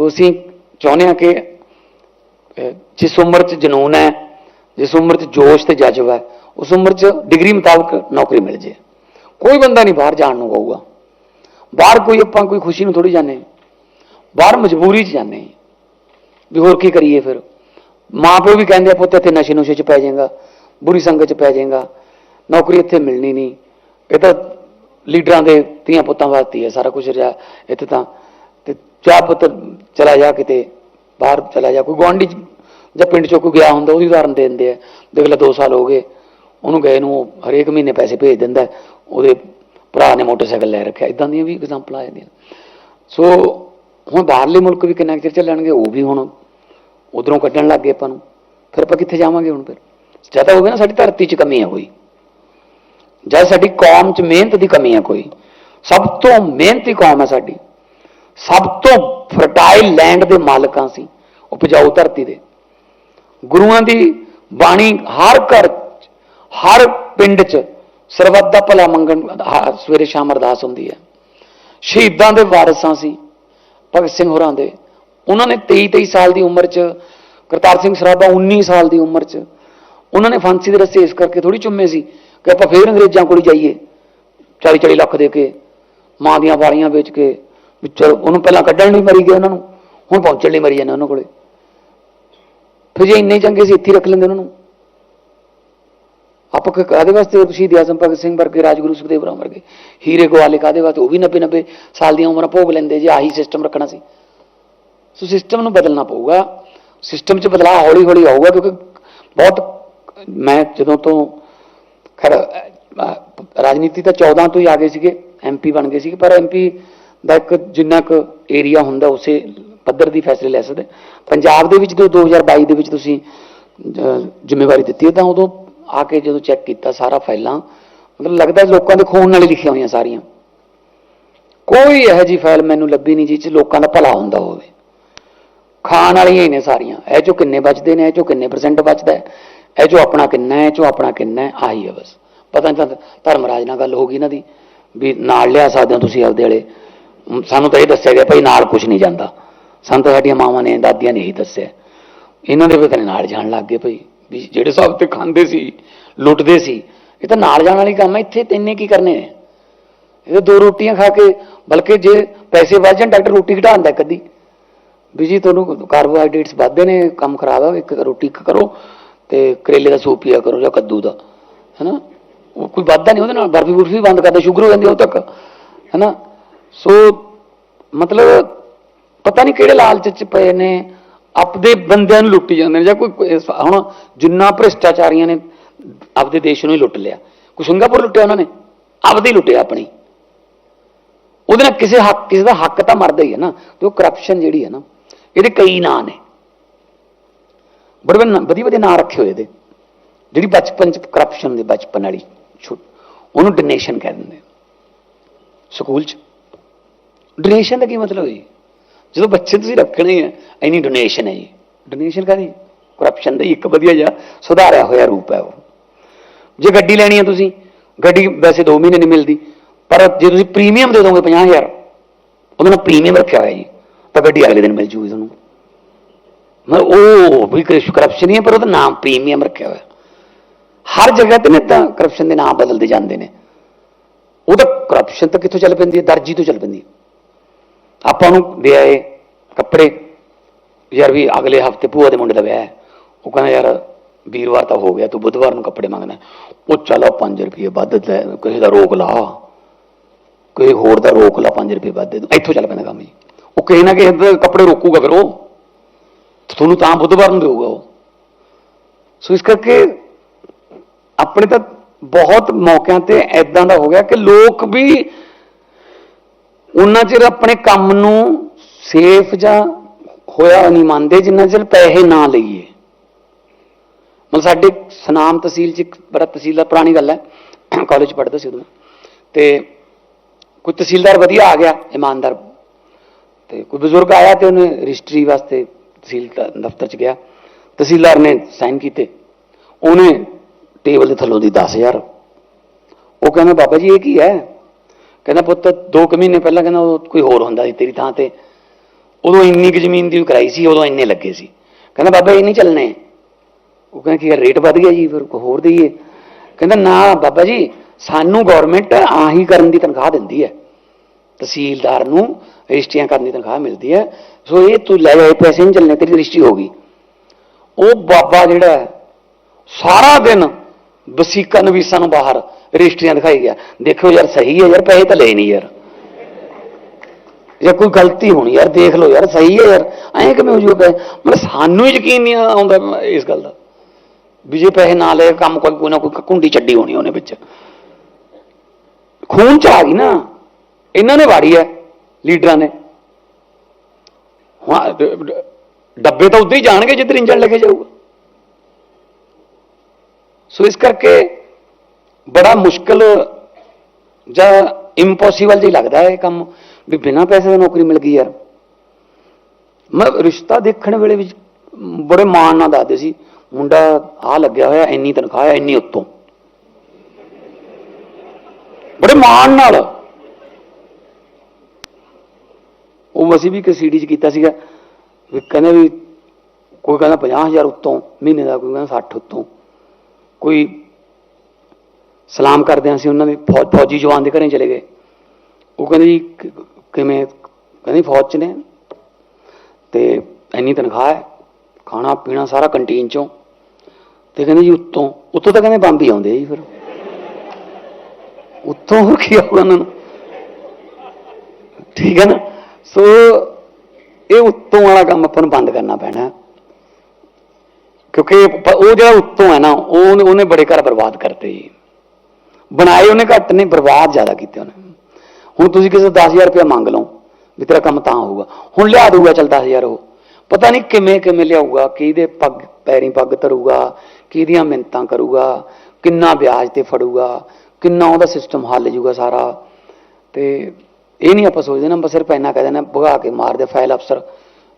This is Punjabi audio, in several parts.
ਸੋ ਅਸੀਂ ਚਾਹੁੰਦੇ ਹਾਂ ਕਿ ਜਿਸ ਉਮਰ 'ਚ ਜਨੂਨ ਹੈ, ਜਿਸ ਉਮਰ 'ਚ ਜੋਸ਼ ਤੇ ਜਜ਼ਬਾ ਹੈ, ਉਸ ਉਮਰ 'ਚ ਡਿਗਰੀ ਮੁਤਾਬਕ ਨੌਕਰੀ ਮਿਲ ਜੇ। ਕੋਈ ਬੰਦਾ ਨਹੀਂ ਬਾਹਰ ਜਾਣ ਨੂੰ ਕਹੂਗਾ। ਬਾਹਰ ਕੋਈ ਆਪਾਂ ਕੋਈ ਖੁਸ਼ੀ ਨੂੰ ਥੋੜੀ ਜਾਂਦੇ ਬਾਹਰ ਮਜਬੂਰੀ 'ਚ ਜਾਂਦੇ ਵੀ ਹੋਰ ਕੀ ਕਰੀਏ ਫਿਰ? ਮਾਂ ਪਿਓ ਵੀ ਕਹਿੰਦੇ ਆ, ਪੁੱਤ, ਇੱਥੇ ਨਸ਼ੇ ਨੁਸ਼ੇ 'ਚ ਪੈ ਜਾਏਗਾ, ਬੁਰੀ ਸੰਗਤ 'ਚ ਪੈ ਜਾਏਗਾ, ਨੌਕਰੀ ਇੱਥੇ ਮਿਲਣੀ ਨਹੀਂ। ਇਹ ਤਾਂ ਲੀਡਰਾਂ ਦੇ ਧੀਆਂ ਪੁੱਤਾਂ ਵਾਸਤੇ ਹੈ ਸਾਰਾ ਕੁਝ ਰਿਹਾ। ਇੱਥੇ ਤਾਂ ਚਾਹ ਪੁੱਤ ਚਲਾ ਜਾ ਕਿਤੇ, ਬਾਹਰ ਚਲਾ ਜਾ, ਕੋਈ ਗੁਆਂਢੀ ਜਾਂ ਪਿੰਡ ਚੋਂ ਕੋਈ ਗਿਆ ਹੁੰਦਾ, ਉਹਦੀ ਉਦਾਹਰਨ ਦੇ ਦਿੰਦੇ ਆ। ਦੇਖ ਲੈ 2 ਸਾਲ ਹੋ ਗਏ, ਉਹਨੂੰ ਗਏ ਨੂੰ ਉਹ ਹਰੇਕ ਮਹੀਨੇ ਪੈਸੇ ਭੇਜ ਦਿੰਦਾ, ਉਹਦੇ ਭਰਾ ਨੇ ਮੋਟਰਸਾਈਕਲ ਲੈ ਰੱਖਿਆ। ਇਦਾਂ ਦੀਆਂ ਵੀ ਐਗਜ਼ਾਮਪਲ ਆ ਜਾਂਦੀਆਂ। ਸੋ, ਹੁਣ ਬਾਹਰਲੇ ਮੁਲਕ ਵੀ ਕਿੰਨਾ ਕੁ ਚਿਰ ਚੱਲਣਗੇ, ਉਹ ਵੀ ਹੁਣ ਉਧਰੋਂ ਕੱਢਣ ਲੱਗ ਗਏ ਆਪਾਂ ਨੂੰ। ਫਿਰ ਆਪਾਂ ਕਿੱਥੇ ਜਾਵਾਂਗੇ ਹੁਣ ਫਿਰ? ਜਾਂ ਤਾਂ ਗਿਆ ਨਾ, ਸਾਡੀ ਧਰਤੀ 'ਚ ਕਮੀ ਹੈ ਕੋਈ। ਜਾਂ ਸਾਡੀ ਕੌਮ 'ਚ ਮਿਹਨਤ ਦੀ ਕਮੀ ਹੈ ਕੋਈ। ਸਭ ਤੋਂ ਮਿਹਨਤੀ ਕੌਮ ਹੈ ਸਾਡੀ। ਸਭ ਤੋਂ ਫਰਟਾਈਲ ਲੈਂਡ ਦੇ ਮਾਲਕਾਂ ਸੀ ਉਪਜਾਊ ਧਰਤੀ ਦੇ। ਗੁਰੂਆਂ ਦੀ ਬਾਣੀ ਹਰ ਘਰ ਹਰ ਪਿੰਡ 'ਚ ਸਰਬੱਤ ਦਾ ਭਲਾ ਮੰਗਣ, ਹ- ਸਵੇਰੇ ਸ਼ਾਮ ਅਰਦਾਸ ਹੁੰਦੀ ਹੈ। ਸ਼ਹੀਦਾਂ ਦੇ ਵਾਰਸਾਂ ਸੀ, ਭਗਤ ਸਿੰਘ ਹੋਰਾਂ ਦੇ। ਉਹਨਾਂ ਨੇ 23 23 ਸਾਲ ਦੀ ਉਮਰ 'ਚ, ਕਰਤਾਰ ਸਿੰਘ ਸਰਾਭਾ 19 ਸਾਲ ਦੀ ਉਮਰ 'ਚ, ਉਹਨਾਂ ਨੇ ਫਾਂਸੀ ਦੇ ਰੱਸੇ ਇਸ ਕਰਕੇ ਥੋੜੀ ਚੁੰਮੇ ਸੀ ਕਿ ਆਪਾਂ ਫੇਰ ਅੰਗਰੇਜ਼ਾਂ ਕੋਲ ਜਾਈਏ। 40 40 ਲੱਖ ਦੇ ਕੇ, ਮਾਂ ਦੀਆਂ ਵਾਲੀਆਂ ਵੇਚ ਕੇ ਵੀ ਚਲੋ, ਉਹਨੂੰ ਪਹਿਲਾਂ ਕੱਢਣ ਲਈ ਮਰੀ ਗਏ ਉਹਨਾਂ ਨੂੰ, ਹੁਣ ਪਹੁੰਚਣ ਲਈ ਮਰੀ ਜਾਂਦੇ ਉਹਨਾਂ ਕੋਲੇ। ਫਿਰ ਜੇ ਇੰਨੇ ਚੰਗੇ ਸੀ, ਇੱਥੇ ਹੀ ਰੱਖ ਲੈਂਦੇ ਉਹਨਾਂ ਨੂੰ। ਆਪਾਂ ਕਾਦੇ ਵਾਸਤੇ ਸ਼ਹੀਦ ਆਜ਼ਮ ਭਗਤ ਸਿੰਘ ਵਰਗੇ, ਰਾਜਗੁਰੂ ਸੁਖਦੇਵ ਰਾਮ ਵਰਗੇ, ਹੀਰੇ ਗਵਾਲੇ ਕਾਦੇ ਵਾਸਤੇ? ਉਹ ਵੀ 90 90 ਸਾਲ ਦੀਆਂ ਉਮਰਾਂ ਭੋਗ ਲੈਂਦੇ ਜੇ, ਆਹੀ ਸਿਸਟਮ ਰੱਖਣਾ ਸੀ। ਸੋ ਸਿਸਟਮ ਨੂੰ ਬਦਲਣਾ ਪਊਗਾ। ਸਿਸਟਮ 'ਚ ਬਦਲਾਅ ਹੌਲੀ ਹੌਲੀ ਆਊਗਾ, ਕਿਉਂਕਿ ਬਹੁਤ, ਮੈਂ ਜਦੋਂ ਤੋਂ ਖੈਰ ਰਾਜਨੀਤੀ ਤਾਂ 14 ਤੋਂ ਹੀ ਆ ਗਏ ਸੀਗੇ ਐਮਪੀ ਬਣ ਗਏ ਸੀਗੇ, ਪਰ ਐਮਪੀ ਦਾ ਇੱਕ ਜਿੰਨਾ ਕੁ ਏਰੀਆ ਹੁੰਦਾ ਉਸੇ ਪੱਧਰ ਦੀ ਫੈਸਲੇ ਲੈ ਸਕਦੇ। ਪੰਜਾਬ ਦੇ ਵਿੱਚ ਜਦੋਂ 2022 ਦੇ ਵਿੱਚ ਤੁਸੀਂ ਜ਼ਿੰਮੇਵਾਰੀ ਦਿੱਤੀ ਹੈ, ਤਾਂ ਉਦੋਂ ਆ ਕੇ ਜਦੋਂ ਚੈੱਕ ਕੀਤਾ ਸਾਰਾ ਫਾਈਲਾਂ, ਮਤਲਬ ਲੱਗਦਾ ਲੋਕਾਂ ਦੇ ਖੂਨ ਨਾਲ ਹੀ ਲਿਖੀਆਂ ਹੋਈਆਂ ਸਾਰੀਆਂ। ਕੋਈ ਇਹੋ ਜੀ ਫਾਈਲ ਮੈਨੂੰ ਲੱਭੀ ਨਹੀਂ ਜਿਸ 'ਚ ਲੋਕਾਂ ਦਾ ਭਲਾ ਹੁੰਦਾ ਹੋਵੇ। ਖਾਣ ਵਾਲੀਆਂ ਹੀ ਨੇ ਸਾਰੀਆਂ। ਇਹ ਚੋਂ ਕਿੰਨੇ ਬਚਦੇ ਨੇ, ਇਹ ਚੋਂ ਕਿੰਨੇ ਪਰਸੈਂਟ ਬਚਦਾ ਹੈ, ਇਹ ਚੋਂ ਆਪਣਾ ਕਿੰਨਾ ਹੈ, ਇਹ ਚੋਂ ਆਪਣਾ ਕਿੰਨਾ ਹੈ, ਆਹੀ ਹੈ ਬਸ। ਪਤਾ ਨਹੀਂ ਤਾਂ ਧਰਮਰਾਜ ਨਾਲ ਗੱਲ ਹੋ ਗਈ ਇਹਨਾਂ ਦੀ, ਵੀ ਨਾਲ ਲਿਆ ਸਕਦੇ ਹੋ ਤੁਸੀਂ ਆਪਦੇ ਵਾਲੇ। ਸਾਨੂੰ ਤਾਂ ਇਹ ਦੱਸਿਆ ਗਿਆ ਭਾਈ ਨਾਲ ਕੁਝ ਨਹੀਂ ਜਾਂਦਾ। ਸਾਨੂੰ ਤਾਂ ਸਾਡੀਆਂ ਮਾਵਾਂ ਨੇ, ਦਾਦੀਆਂ ਨੇ ਇਹੀ ਦੱਸਿਆ। ਇਹਨਾਂ ਦੇ ਵੀ ਨਹੀਂ ਨਾਲ ਜਾਣ ਲੱਗ ਗਏ ਭਾਈ। ਵੀ ਜਿਹੜੇ ਹਿਸਾਬ ਤੇ ਖਾਂਦੇ ਸੀ, ਲੁੱਟਦੇ ਸੀ, ਇਹ ਤਾਂ ਨਾਲ ਜਾਣ ਵਾਲੀ ਕੰਮ ਹੈ ਇੱਥੇ ਤੈਨੇ ਕੀ ਕਰਨੇ ਨੇ? ਇਹ ਤਾਂ ਦੋ ਰੋਟੀਆਂ ਖਾ ਕੇ, ਬਲਕਿ ਜੇ ਪੈਸੇ ਵੱਧ ਜਾਣ, ਡਾਕਟਰ ਰੋਟੀ ਘਟਾਉਂਦਾ ਕਦੀ ਵੀ ਜੀ ਤੁਹਾਨੂੰ ਕਾਰਬੋਹਾਈਡਰੇਟਸ ਵੱਧਦੇ ਨੇ, ਕੰਮ ਖਰਾਬ ਆ, ਇੱਕ ਰੋਟੀ ਇੱਕ ਕਰੋ, ਤੇ ਕਰੇਲੇ ਦਾ ਸੂਪ ਪੀਆ ਕਰੋ ਜਾਂ ਕੱਦੂ ਦਾ, ਹੈਨਾ? ਉਹ ਕੋਈ ਵੱਧਦਾ ਨਹੀਂ ਉਹਦੇ ਨਾਲ, ਬਰਫੀ ਬੁਰਫੀ ਬੰਦ ਕਰਦਾ, ਸ਼ੂਗਰ ਹੋ ਜਾਂਦੀ ਉਹ ਤੱਕ, ਹੈਨਾ? ਸੋ ਮਤਲਬ ਪਤਾ ਨਹੀਂ ਕਿਹੜੇ ਲਾਲਚ ਚ ਪਏ ਨੇ, ਆਪਦੇ ਬੰਦਿਆਂ ਨੂੰ ਲੁੱਟੀ ਜਾਂਦੇ ਨੇ, ਜਾਂ ਕੋਈ- ਹੁਣ ਜਿੰਨਾ ਭ੍ਰਿਸ਼ਟਾਚਾਰੀਆਂ ਨੇ ਆਪਦੇ ਦੇਸ਼ ਨੂੰ ਹੀ ਲੁੱਟ ਲਿਆ। ਕੋਈ ਸਿੰਗਾਪੁਰ ਲੁੱਟਿਆ ਉਹਨਾਂ ਨੇ, ਆਪਦੇ ਹੀ ਲੁੱਟਿਆ ਆਪਣੀ। ਉਹਦੇ ਨਾਲ ਕਿਸੇ ਹੱਕ ਕਿਸੇ ਦਾ ਹੱਕ ਤਾਂ ਮਰਦਾ ਹੀ ਹੈ ਨਾ, ਤੇ ਉਹ ਕਰਪਸ਼ਨ ਜਿਹੜੀ ਹੈ ਨਾ, ਇਹਦੇ ਕਈ ਨਾਂ ਨੇ। ਬੜੇ ਬੜੇ ਵਧੀਆ ਵਧੀਆ ਨਾਂ ਰੱਖੇ ਹੋਏ ਇਹਦੇ। ਜਿਹੜੀ ਬਚਪਨ ਚ ਕਰਪਸ਼ਨ ਦੇ ਬਚਪਨ ਵਾਲੀ ਛੁੱਟ ਉਹਨੂੰ ਡੋਨੇਸ਼ਨ ਕਹਿ ਦਿੰਦੇ ਸਕੂਲ ਚ। ਡੋਨੇਸ਼ਨ ਦਾ ਕੀ ਮਤਲਬ ਹੈ ਜੀ? ਜਦੋਂ ਬੱਚੇ ਤੁਸੀਂ ਰੱਖਣੇ ਆ, ਇੰਨੀ ਡੋਨੇਸ਼ਨ ਹੈ ਜੀ। ਡੋਨੇਸ਼ਨ ਕਾਦੀ ਕਰਪਸ਼ਨ ਦਾ ਹੀ ਇੱਕ ਵਧੀਆ ਜਿਹਾ ਸੁਧਾਰਿਆ ਹੋਇਆ ਰੂਪ ਹੈ ਉਹ। ਜੇ ਗੱਡੀ ਲੈਣੀ ਹੈ ਤੁਸੀਂ, ਗੱਡੀ ਵੈਸੇ 2 ਮਹੀਨੇ ਨਹੀਂ ਮਿਲਦੀ, ਪਰ ਜੇ ਤੁਸੀਂ ਪ੍ਰੀਮੀਅਮ ਦੇ ਦੋਗੇ 50000 ਉਹਦੇ ਨਾਲ ਪ੍ਰੀਮੀਅਮ ਰੱਖਿਆ ਹੋਇਆ ਜੀ, ਤਾਂ ਗੱਡੀ ਅਗਲੇ ਦਿਨ ਮਿਲ ਜੂਗੀ ਤੁਹਾਨੂੰ। ਮਤਲਬ ਉਹ ਵੀ ਕਰਪਸ਼ਨ ਨਹੀਂ ਹੈ, ਪਰ ਉਹਦਾ ਨਾਮ ਪ੍ਰੀਮੀਅਮ ਰੱਖਿਆ ਹੋਇਆ। ਹਰ ਜਗ੍ਹਾ ਤੇ ਨੇ ਤਾਂ ਕਰਪਸ਼ਨ ਦੇ ਨਾਮ ਬਦਲਦੇ ਜਾਂਦੇ ਨੇ। ਉਹ ਤਾਂ ਕਰਪਸ਼ਨ ਤਾਂ ਕਿੱਥੋਂ ਚੱਲ ਪੈਂਦੀ ਹੈ? ਦਰਜੀ ਤੋਂ ਚੱਲ ਪੈਂਦੀ ਹੈ। ਆਪਾਂ ਨੂੰ ਦੇ ਆਏ ਕੱਪੜੇ। ਯਾਰ ਵੀ ਅਗਲੇ ਹਫ਼ਤੇ ਭੂਆ ਦੇ ਮੁੰਡੇ ਦਾ ਵਿਆਹ ਹੈ। ਉਹ ਕਹਿੰਦਾ, ਯਾਰ ਵੀਰਵਾਰ ਤਾਂ ਹੋ ਗਿਆ, ਤੂੰ ਬੁੱਧਵਾਰ ਨੂੰ ਕੱਪੜੇ ਮੰਗਣਾ ਉਹ ਚਲੋ 5 ਰੁਪਏ ਵੱਧ ਲੈ, ਕਿਸੇ ਦਾ ਰੋਕ ਲਾ। ਕੋਈ ਹੋਰ ਦਾ ਰੋਕ ਲਾ 5 ਰੁਪਏ ਵੱਧ ਦੇ ਦੂੰ। ਇੱਥੋਂ ਚੱਲ ਪੈਂਦਾ ਕੰਮ ਜੀ। ਉਹ ਕਿਸੇ ਨਾ ਕਿਸੇ ਦੇ ਕੱਪੜੇ ਰੋਕੂਗਾ ਫਿਰ ਉਹ। ਤੁਹਾਨੂੰ ਤਾਂ ਬੁੱਧਵਾਰ ਨੂੰ ਦੇਊਗਾ ਉਹ। ਸੋ ਇਸ ਕਰਕੇ ਆਪਣੇ ਤਾਂ ਬਹੁਤ ਮੌਕਿਆਂ ਤੇ ਐਦਾਂ ਦਾ ਹੋ ਗਿਆ ਕਿ ਲੋਕ ਵੀ ਉਹਨਾਂ ਚਿਰ ਆਪਣੇ ਕੰਮ ਨੂੰ ਸੇਫ ਜਾਂ ਹੋਇਆ ਨਹੀਂ ਮੰਨਦੇ, ਜਿੰਨਾ ਚਿਰ ਪੈਸੇ ਨਾ ਲਈਏ। ਮਤਲਬ ਸਾਡੇ ਸਨਾਮ ਤਹਿਸੀਲ ਚ ਇੱਕ ਬੜਾ ਤਹਿਸੀਲਦਾਰ, ਪੁਰਾਣੀ ਗੱਲ ਹੈ। ਕਾਲਜ ਪੜ੍ਹਦਾ ਸੀ ਉਦੋਂ ਮੈਂ। ਤੇ ਕੋਈ ਤਹਿਸੀਲਦਾਰ ਵਧੀਆ ਆ ਗਿਆ, ਇਮਾਨਦਾਰ। ਤੇ ਕੋਈ ਬਜ਼ੁਰਗ ਆਇਆ ਤੇ ਉਹਨੇ ਰਜਿਸਟਰੀ ਵਾਸਤੇ ਤਹਿਸੀਲ ਦਫ਼ਤਰ ਚ ਗਿਆ। ਤਹਿਸੀਲਦਾਰ ਨੇ ਸਾਈਨ ਕੀਤੇ। ਉਹਨੇ ਟੇਬਲ ਦੇ ਥੱਲੋਂ ਦੀ 10000 ਉਹ ਕਹਿੰਦਾ, ਬਾਬਾ ਜੀ, ਇਹ ਕੀ ਹੈ? ਕਹਿੰਦਾ ਪੁੱਤ 2 ਕੁ ਮਹੀਨੇ ਪਹਿਲਾਂ ਕਹਿੰਦਾ ਉਹ ਕੋਈ ਹੋਰ ਹੁੰਦਾ ਸੀ ਤੇਰੀ ਥਾਂ ਤੇ। ਉਦੋਂ ਇੰਨੀ ਕੁ ਜ਼ਮੀਨ ਦੀ ਕਰਾਈ ਸੀ, ਉਦੋਂ ਇੰਨੇ ਲੱਗੇ ਸੀ। ਕਹਿੰਦਾ, ਬਾਬਾ, ਇਹ ਨਹੀਂ ਚੱਲਣੇ। ਉਹ ਕਹਿੰਦਾ, ਕੀ ਰੇਟ ਵੱਧ ਗਿਆ ਜੀ, ਫਿਰ ਕੋਈ ਹੋਰ ਦਈਏ? ਕਹਿੰਦਾ, ਨਾ, ਬਾਬਾ ਜੀ, ਸਾਨੂੰ ਗਵਰਨਮੈਂਟ ਆਹੀ ਕਰਨ ਦੀ ਤਨਖਾਹ ਦਿੰਦੀ ਹੈ। ਤਹਿਸੀਲਦਾਰ ਨੂੰ ਰਜਿਸਟਰੀਆਂ ਕਰਨ ਦੀ ਤਨਖਾਹ ਮਿਲਦੀ ਹੈ। ਸੋ ਇਹ ਤੂੰ ਲੈ ਜਾ ਪੈਸੇ ਨਹੀਂ ਚੱਲਣੇ, ਤੇਰੀ ਰਜਿਸਟਰੀ ਹੋ ਗਈ। ਉਹ ਬਾਬਾ ਜਿਹੜਾ ਸਾਰਾ ਦਿਨ ਵਸੀਕਾ ਨਵੀਸਾਂ ਨੂੰ ਬਾਹਰ ਰਜਿਸਟਰੀਆਂ ਦਿਖਾਈ ਗਿਆ। ਦੇਖੋ ਯਾਰ, ਸਹੀ ਹੈ ਯਾਰ, ਪੈਸੇ ਤਾਂ ਲਏ ਨਹੀਂ ਯਾਰ। ਜਾਂ ਕੋਈ ਗਲਤੀ ਹੋਣੀ ਯਾਰ, ਦੇਖ ਲਓ ਯਾਰ, ਸਹੀ ਹੈ ਯਾਰ। ਐਂ ਕਿਵੇਂ ਹੋ ਜੂਗਾ ਮਤਲਬ ਸਾਨੂੰ ਹੀ ਯਕੀਨ ਨਹੀਂ ਆਉਂਦਾ ਇਸ ਗੱਲ ਦਾ। ਵੀ ਜੇ ਪੈਸੇ ਨਾ ਲਏ, ਕੰਮ ਕੋਈ ਕੋਈ ਨਾ ਕੋਈ ਕੁੰਡੀ ਚੱਡੀ ਹੋਣੀ ਉਹਨੇ ਵਿੱਚ। ਖੂਨ ਚ ਆ ਗਈ ਨਾ। ਇਹਨਾਂ ਨੇ ਵਾੜੀ ਹੈ, ਲੀਡਰਾਂ ਨੇ। ਹੁਣ ਡ- ਡ- ਡੱਬੇ ਤਾਂ ਉੱਧਰ ਹੀ ਜਾਣਗੇ ਜਿੱਧਰ ਇੰਜਣ ਲੈ ਕੇ ਜਾਊਗਾ। ਸੋ ਇਸ ਕਰਕੇ ਬੜਾ ਮੁਸ਼ਕਲ ਜਾਂ ਇੰਪੋਸੀਬਲ ਜਿਹਾ ਲੱਗਦਾ ਹੈ ਇਹ ਕੰਮ, ਵੀ ਬਿਨਾਂ ਪੈਸੇ ਦੇ ਨੌਕਰੀ ਮਿਲ ਗਈ ਯਾਰ। ਮੈਂ ਰਿਸ਼ਤਾ ਦੇਖਣ ਵੇਲੇ ਵਿੱਚ ਬੜੇ ਮਾਣ ਨਾਲ ਦੱਸਦੇ ਸੀ, ਮੁੰਡਾ ਆ ਲੱਗਿਆ ਹੋਇਆ, ਇੰਨੀ ਤਨਖਾਹ ਹੈ, ਇੰਨੀ ਉੱਤੋਂ। ਬੜੇ ਮਾਣ ਨਾਲ। ਉਹ ਅਸੀਂ ਵੀ ਇੱਕ ਸੀਡੀ ਚ ਕੀਤਾ ਸੀਗਾ, ਵੀ ਕਹਿੰਦੇ ਵੀ ਕੋਈ ਕਹਿੰਦਾ 50000 ਉੱਤੋਂ, ਮਹੀਨੇ ਦਾ ਕੋਈ ਕਹਿੰਦਾ 60 ਉੱਤੋਂ। ਕੋਈ ਸਲਾਮ ਕਰਦੇ ਹਾਂ ਅਸੀਂ ਉਹਨਾਂ ਦੇ ਫੌਜ ਫੌਜੀ ਜਵਾਨ ਦੇ ਘਰੇ ਚਲੇ ਗਏ। ਉਹ ਕਹਿੰਦੇ ਜੀ ਕਿਵੇਂ, ਕਹਿੰਦੇ ਫੌਜ ਚ ਨੇ। ਤੇ ਇੰਨੀ ਤਨਖਾਹ ਹੈ, ਖਾਣਾ, ਪੀਣਾ ਸਾਰਾ ਕੰਟੀਨ ਚੋਂ। ਤੇ ਕਹਿੰਦੇ ਜੀ, ਉੱਤੋਂ ਉੱਤੋਂ ਤਾਂ ਕਹਿੰਦੇ ਬੰਬ ਹੀ ਆਉਂਦੇ ਜੀ ਫਿਰ। ਉੱਤੋਂ ਹੋਰ ਕੀ ਆਊਗਾ ਉਹਨਾਂ ਨੂੰ? ਠੀਕ ਹੈ ਨਾ? ਸੋ, ਇਹ ਉੱਤੋਂ ਵਾਲਾ ਕੰਮ ਆਪਾਂ ਨੂੰ ਬੰਦ ਕਰਨਾ ਪੈਣਾ। ਕਿਉਂਕਿ ਉਹ ਜਿਹੜਾ ਉੱਤੋਂ ਹੈ ਨਾ, ਉਹ ਉਹਨੇ ਬੜੇ ਘਰ ਬਰਬਾਦ ਕਰਤੇ ਜੀ। ਬਣਾਏ ਉਹਨੇ ਘੱਟ ਨੇ ਬਰਬਾਦ ਜ਼ਿਆਦਾ ਕੀਤੇ ਉਹਨੇ। ਹੁਣ ਤੁਸੀਂ ਕਿਸੇ ਤੋਂ 10000 ਰੁਪਏ ਮੰਗ ਲਓ ਵੀ ਤੇਰਾ ਕੰਮ ਤਾਂ ਹੋਊਗਾ। ਹੁਣ ਲਿਆ ਦਊਗਾ, ਚਲ 10000 ਉਹ। ਪਤਾ ਨਹੀਂ ਕਿਵੇਂ ਕਿਵੇਂ ਲਿਆਊਗਾ, ਕਿਹਦੇ ਪੱਗ, ਪੈਰੀ ਪੱਗ ਧਰੂਗਾ, ਕਿਹਦੀਆਂ ਮਿੰਤਾਂ ਕਰੂਗਾ, ਕਿੰਨਾ ਵਿਆਜ ਤੇ ਫੜੂਗਾ, ਕਿੰਨਾ ਉਹਦਾ ਸਿਸਟਮ ਹੱਲ ਜੂਗਾ ਸਾਰਾ। ਤੇ ਇਹ ਨਹੀਂ ਆਪਾਂ ਸੋਚਦੇ ਨਾ ਬਸ ਸਿਰਫ ਇੰਨਾ ਕਹਿ ਦੇਣਾ ਭਗਾ ਕੇ ਮਾਰ ਦੇ ਫਾਈਲ ਅਫਸਰ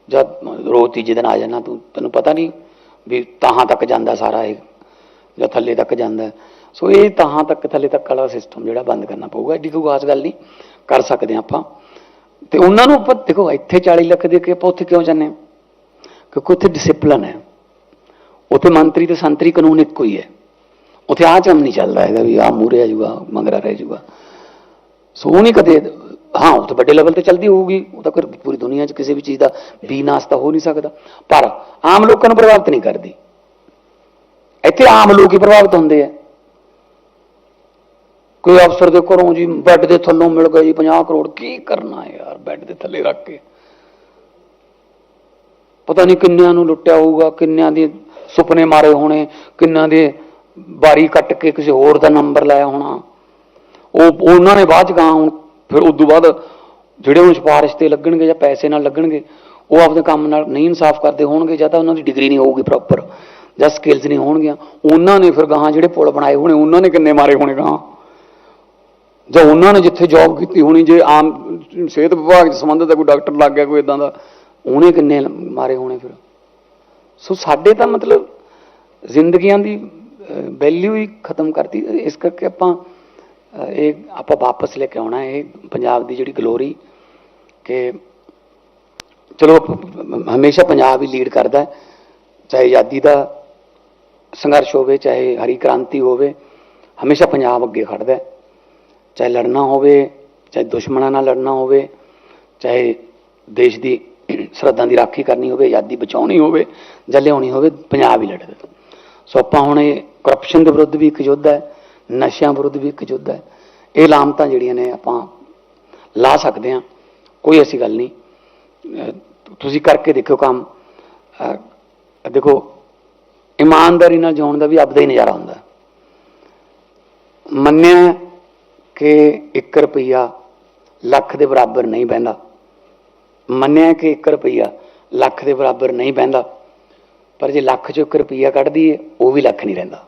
ਜਦ ਰੋਜ਼ ਤੀਜੇ ਦਿਨ ਆ ਜਾਣਾ ਤੂੰ, ਤੈਨੂੰ ਪਤਾ ਨਹੀਂ ਵੀ ਤਾਹਾਂ ਤੱਕ ਜਾਂਦਾ ਸਾਰਾ ਇਹ, ਜਾਂ ਥੱਲੇ ਤੱਕ ਜਾਂਦਾ। ਸੋ ਇਹ ਤਾਂ ਤੱਕ ਥੱਲੇ ਤੱਕ ਵਾਲਾ ਸਿਸਟਮ ਜਿਹੜਾ ਬੰਦ ਕਰਨਾ ਪਊਗਾ, ਐਡੀ ਕੋਈ ਖਾਸ ਗੱਲ ਨਹੀਂ, ਕਰ ਸਕਦੇ ਹਾਂ ਆਪਾਂ। ਤੇ ਉਹਨਾਂ ਨੂੰ ਆਪਾਂ, ਦੇਖੋ, ਇੱਥੇ 40 ਲੱਖ ਦੇ ਕੇ ਆਪਾਂ ਉੱਥੇ ਕਿਉਂ ਜਾਂਦੇ ਹਾਂ? ਕਿਉਂਕਿ ਉੱਥੇ ਡਿਸਪਲਿਨ ਹੈ। ਉੱਥੇ ਮੰਤਰੀ ਤੇ ਸੰਤਰੀ ਕਾਨੂੰਨ ਇੱਕੋ ਹੀ ਹੈ। ਉੱਥੇ ਆਹ ਚਮ ਨਹੀਂ ਚੱਲਦਾ ਹੈਗਾ ਵੀ ਆਹ ਮੂਰੇ ਆ ਜਾਊਗਾ, ਮੰਗਰਾ ਰਹਿ ਜੂਗਾ ਸੋ ਉਹ ਨਹੀਂ ਕਦੇ, ਹਾਂ, ਉਹ ਤਾਂ ਵੱਡੇ ਲੈਵਲ ਤੇ ਚੱਲਦੀ ਹੋਊਗੀ, ਉਹ ਤਾਂ ਫਿਰ ਪੂਰੀ ਦੁਨੀਆ 'ਚ ਕਿਸੇ ਵੀ ਚੀਜ਼ ਦਾ ਬੀਨਾਸ ਤਾਂ ਹੋ ਨਹੀਂ ਸਕਦਾ। ਪਰ ਆਮ ਲੋਕਾਂ ਨੂੰ ਪ੍ਰਭਾਵਿਤ ਨਹੀਂ ਕਰਦੀ। ਇੱਥੇ ਆਮ ਲੋਕ ਹੀ ਪ੍ਰਭਾਵਿਤ ਹੁੰਦੇ ਆ। ਕੋਈ ਅਫਸਰ ਦੇ ਘਰੋਂ ਜੀ ਬੈੱਡ ਦੇ ਥੱਲੋਂ ਮਿਲ ਗਿਆ ਜੀ 50 ਕਰੋੜ, ਕੀ ਕਰਨਾ ਯਾਰ ਬੈੱਡ ਦੇ ਥੱਲੇ ਰੱਖ ਕੇ? ਪਤਾ ਨਹੀਂ ਕਿੰਨਿਆਂ ਨੂੰ ਲੁੱਟਿਆ ਹੋਊਗਾ, ਕਿੰਨਿਆਂ ਦੇ ਸੁਪਨੇ ਮਾਰੇ ਹੋਣੇ, ਕਿੰਨਿਆਂ ਦੇ ਬਾਰੀ ਕੱਟ ਕੇ ਕਿਸੇ ਹੋਰ ਦਾ ਨੰਬਰ ਲਾਇਆ ਹੋਣਾ। ਉਹ, ਉਹਨਾਂ ਨੇ ਬਾਅਦ ਚ ਗਾਂ ਹੁਣ ਫਿਰ ਉਦੋਂ ਬਾਅਦ ਜਿਹੜੇ ਹੁਣ ਸਿਫਾਰਿਸ਼ ਤੇ ਲੱਗਣਗੇ ਜਾਂ ਪੈਸੇ ਨਾਲ ਲੱਗਣਗੇ, ਉਹ ਆਪਦੇ ਕੰਮ ਨਾਲ ਨਹੀਂ ਇਨਸਾਫ ਕਰਦੇ ਹੋਣਗੇ, ਜਾਂ ਤਾਂ ਉਹਨਾਂ ਦੀ ਡਿਗਰੀ ਨਹੀਂ ਹੋਊਗੀ ਪ੍ਰੋਪਰ ਜਾਂ ਸਕਿੱਲਸ ਨਹੀਂ ਹੋਣਗੀਆਂ। ਉਹਨਾਂ ਨੇ ਫਿਰ ਗਾਂ ਜਿਹੜੇ ਪੁਲ ਬਣਾਏ ਹੋਣੇ, ਉਹਨਾਂ ਨੇ ਕਿੰਨੇ ਮਾਰੇ ਹੋਣੇ ਗਾਂ ਜਾਂ ਉਹਨਾਂ ਨੇ ਜਿੱਥੇ ਜੌਬ ਕੀਤੀ ਹੋਣੀ, ਜੇ ਆਮ ਸਿਹਤ ਵਿਭਾਗ ਚ ਸੰਬੰਧਿਤ ਹੈ, ਕੋਈ ਡਾਕਟਰ ਲੱਗ ਗਿਆ, ਕੋਈ ਇਦਾਂ ਦਾ, ਉਹਨੇ ਕਿੰਨੇ ਮਾਰੇ ਹੋਣੇ ਫਿਰ? ਸੋ ਸਾਡੇ ਤਾਂ ਮਤਲਬ ਜ਼ਿੰਦਗੀਆਂ ਦੀ ਵੈਲਿਊ ਹੀ ਖਤਮ ਕਰਤੀ। ਇਸ ਕਰਕੇ ਆਪਾਂ ਇਹ ਆਪਾਂ ਵਾਪਸ ਲੈ ਕੇ ਆਉਣਾ ਇਹ ਪੰਜਾਬ ਦੀ ਜਿਹੜੀ ਗਲੋਰੀ ਕਿ ਚਲੋ, ਹਮੇਸ਼ਾ ਪੰਜਾਬ ਹੀ ਲੀਡ ਕਰਦਾ ਚਾਹੇ ਆਜ਼ਾਦੀ ਦਾ ਸੰਘਰਸ਼ ਹੋਵੇ, ਚਾਹੇ ਹਰੀ ਕ੍ਰਾਂਤੀ ਹੋਵੇ, ਹਮੇਸ਼ਾ ਪੰਜਾਬ ਅੱਗੇ ਖੜਦਾ ਹੈ। ਚਾਹੇ ਲੜਨਾ ਹੋਵੇ, ਚਾਹੇ ਦੁਸ਼ਮਣਾਂ ਨਾਲ ਲੜਨਾ ਹੋਵੇ, ਚਾਹੇ ਦੇਸ਼ ਦੀ ਸਰਹੱਦਾਂ ਦੀ ਰਾਖੀ ਕਰਨੀ ਹੋਵੇ, ਆਜ਼ਾਦੀ ਬਚਾਉਣੀ ਹੋਵੇ ਜਾਂ ਲਿਆਉਣੀ ਹੋਵੇ, ਪੰਜਾਬ ਹੀ ਲੜਦਾ। ਸੋ ਆਪਾਂ ਹੁਣ ਇਹ ਕਰਪਸ਼ਨ ਦੇ ਵਿਰੁੱਧ ਵੀ ਇੱਕ ਯੁੱਧ ਹੈ, ਨਸ਼ਿਆਂ ਵਿਰੁੱਧ ਵੀ ਇੱਕ ਯੁੱਧ ਹੈ। ਇਹ ਲਾਮਤਾਂ ਜਿਹੜੀਆਂ ਨੇ ਆਪਾਂ ਲਾ ਸਕਦੇ ਹਾਂ, ਕੋਈ ਐਸੀ ਗੱਲ ਨਹੀਂ। ਤੁਸੀਂ ਕਰਕੇ ਦੇਖਿਓ ਕੰਮ। ਦੇਖੋ, ਇਮਾਨਦਾਰੀ ਨਾਲ ਜਿਉਣ ਦਾ ਵੀ ਆਪਦਾ ਹੀ ਨਜ਼ਾਰਾ ਹੁੰਦਾ। ਮੰਨਿਆ ਕਿ 1 ਰੁਪਈਆ ਲੱਖ ਦੇ ਬਰਾਬਰ ਨਹੀਂ ਬਹਿੰਦਾ। ਮੰਨਿਆ ਕਿ 1 ਰੁਪਈਆ ਲੱਖ ਦੇ ਬਰਾਬਰ ਨਹੀਂ ਬਹਿੰਦਾ, ਪਰ ਜੇ ਲੱਖ ਚੋਂ 1 ਰੁਪਈਆ ਕੱਢ ਦਈਏ, ਉਹ ਵੀ ਲੱਖ ਨਹੀਂ ਰਹਿੰਦਾ।